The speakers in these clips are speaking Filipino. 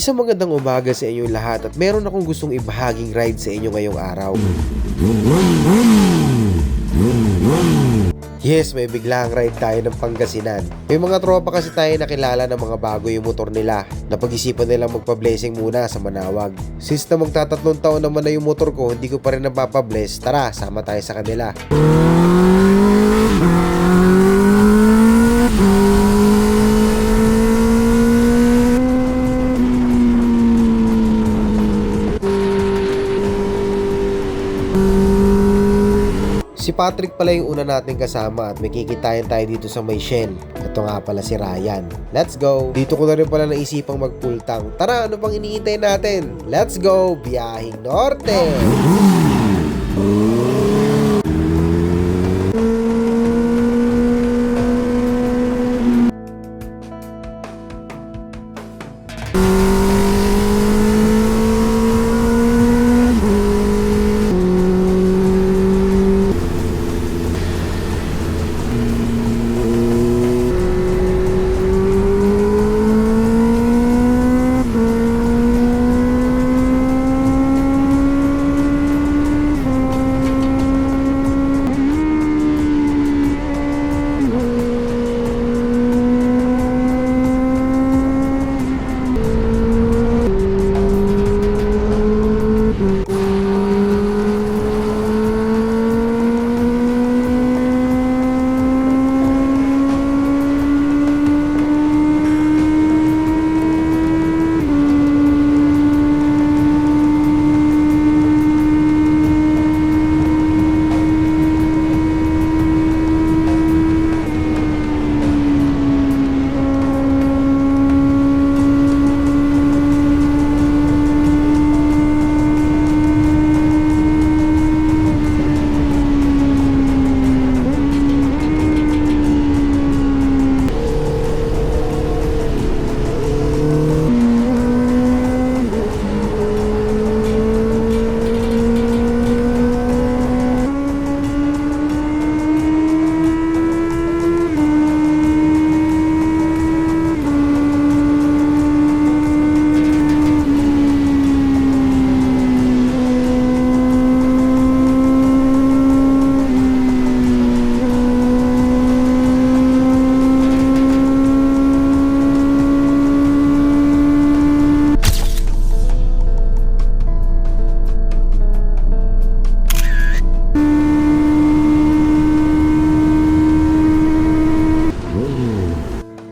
Isang magandang umaga sa inyong lahat at meron akong gustong ibahaging ride sa inyo ngayong araw. Yes, may biglang ride tayo ng Pangasinan. May mga tropa kasi tayo nakilala ng mga bago yung motor nila. Napag-isipan nilang magpa-blessing muna sa Manawag. Since na magtatatlong taon naman na yung motor ko, hindi ko pa rin napapabless, tara, sama tayo sa kanila. Si Patrick pala yung una nating kasama at may kikitayan tayo dito sa may Shen. Ito nga pala si Ryan. Let's go! Dito ko na rin pala naisipang magpultang. Tara, ano pang iniintay natin? Let's go! Biyahing Norte!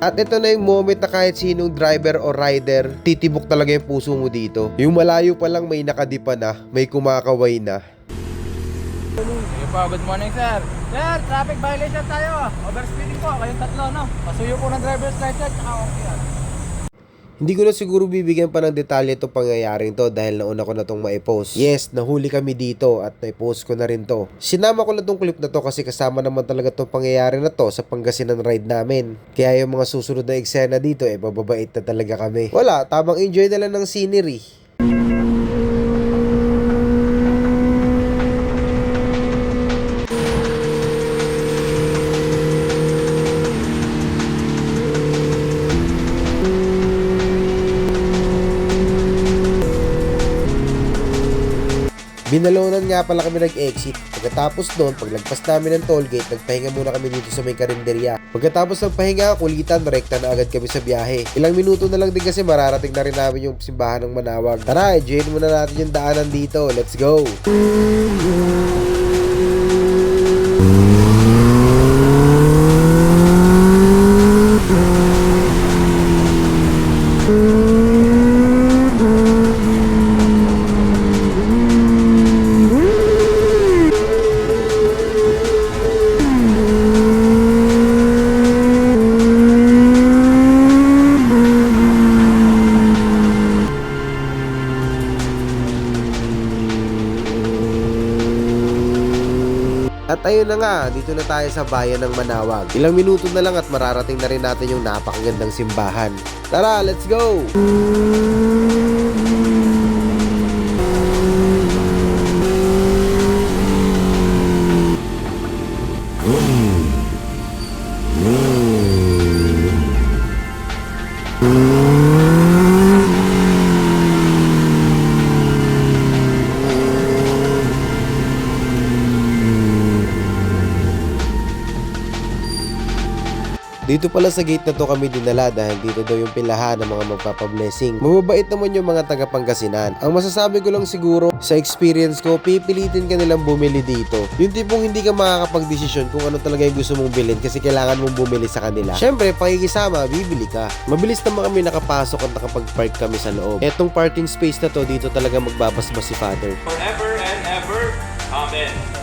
At ito na yung moment na kahit sinong driver o rider, titibok talaga yung puso mo dito. Yung malayo pa lang may nakadipa na, may kumakaway na. Sige po, good morning sir. Sir, traffic violation tayo. Overspeeding po, kayong tatlo, no? Pasuyo po ng driver's license, tsaka okay yan. Hindi ko na siguro bibigyan pa ng detalye itong pangyayaring to dahil nauna ko na itong maipost. Yes, nahuli kami dito at naipost ko na rin to. Sinama ko na tong clip na to kasi kasama naman talaga itong pangyayari na to sa Pangasinan ride namin. Kaya yung mga susunod na eksena dito eh, bababait na talaga kami. Wala, tamang enjoy na lang ng scenery. Binalonan nga pala kami nag-exit. Pagkatapos doon, paglagpas namin ng tollgate, nagpahinga muna kami dito sa may karinderya. Pagkatapos ng pahinga, kulitan, rekta na agad kami sa biyahe. Ilang minuto na lang din kasi mararating na rin namin yung simbahan ng Manawag. Tara, enjoyin muna natin yung daanan dito. Let's go! At ayun na nga, dito na tayo sa bayan ng Manawag. Ilang minuto na lang at mararating na rin natin yung napakagandang simbahan. Tara, let's go! Dito pala sa gate na to kami dinala dahil dito daw yung pilahan ng mga magpapablessing. Mababait naman yung mga taga Pangasinan. Ang masasabi ko lang siguro sa experience ko, pipilitin ka nilang bumili dito. Yung tipong hindi ka makakapag-desisyon kung ano talaga yung gusto mong bilhin kasi kailangan mong bumili sa kanila. Syempre, pakikisama, bibili ka. Mabilis naman kami nakapasok at nakapag-park kami sa loob. Etong parking space na to, dito talaga magbabasbas si Father. forever and ever. Amen.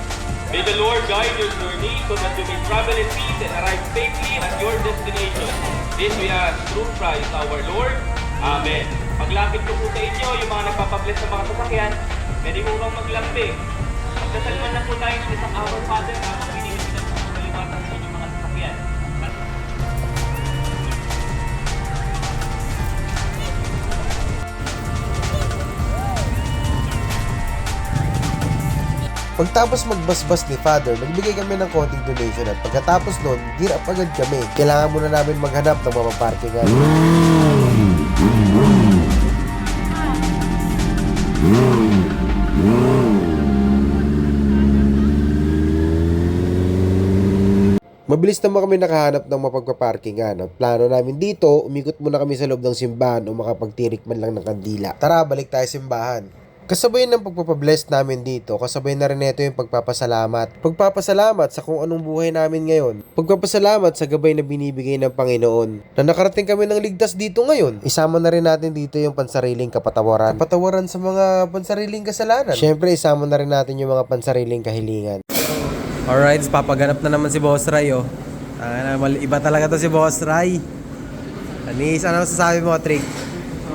May the Lord guide your journey so that you may travel in peace and arrive safely at your destination. This we ask through Christ our Lord. Amen. Paglapit ko po sa inyo, yung mga nagpapabless sa mga sasakyan, pwede mo bang maglambing. Magdasal na po tayo ng isang Our Father habang Pagtapos magbasbas ni Father, nagbigay kami ng konting donation at pagkatapos nun, up agad kami. Kailangan muna namin maghanap ng mapaparkingan. Mabilis naman kami nakahanap ng mapagpaparkingan at plano namin dito, umikot muna kami sa loob ng simbahan o makapagtirik man lang ng kandila. Tara, balik tayo simbahan. Kasabay ng pagpapabless namin dito, kasabay na rin ito yung pagpapasalamat. Pagpapasalamat sa kung anong buhay namin ngayon. Pagpapasalamat sa gabay na binibigay ng Panginoon. Na nakarating kami ng ligtas dito ngayon. Isama na rin natin dito yung pansariling kapatawaran. Kapatawaran sa mga pansariling kasalanan. Siyempre, isama na rin natin yung mga pansariling kahilingan. Alright, papaganap na naman si Boss Ray, oh. Iba talaga to si Boss Ray. Anis, ano masasabi mo, Trick?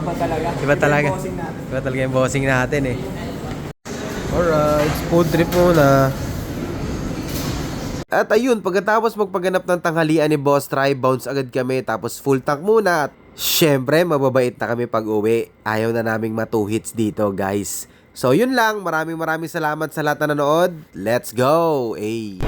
Iba talaga. Iba talaga. Iba talaga yung bossing natin, eh. Alright, food trip muna. At ayun, pagkatapos magpaganap ng tanghalian ni Boss Try, bounce agad kami tapos full tank muna at syempre mababait na kami pag uwi. Ayaw na naming matu hits dito guys. So yun lang, maraming maraming salamat sa lahat na nanood. Let's go! Ay.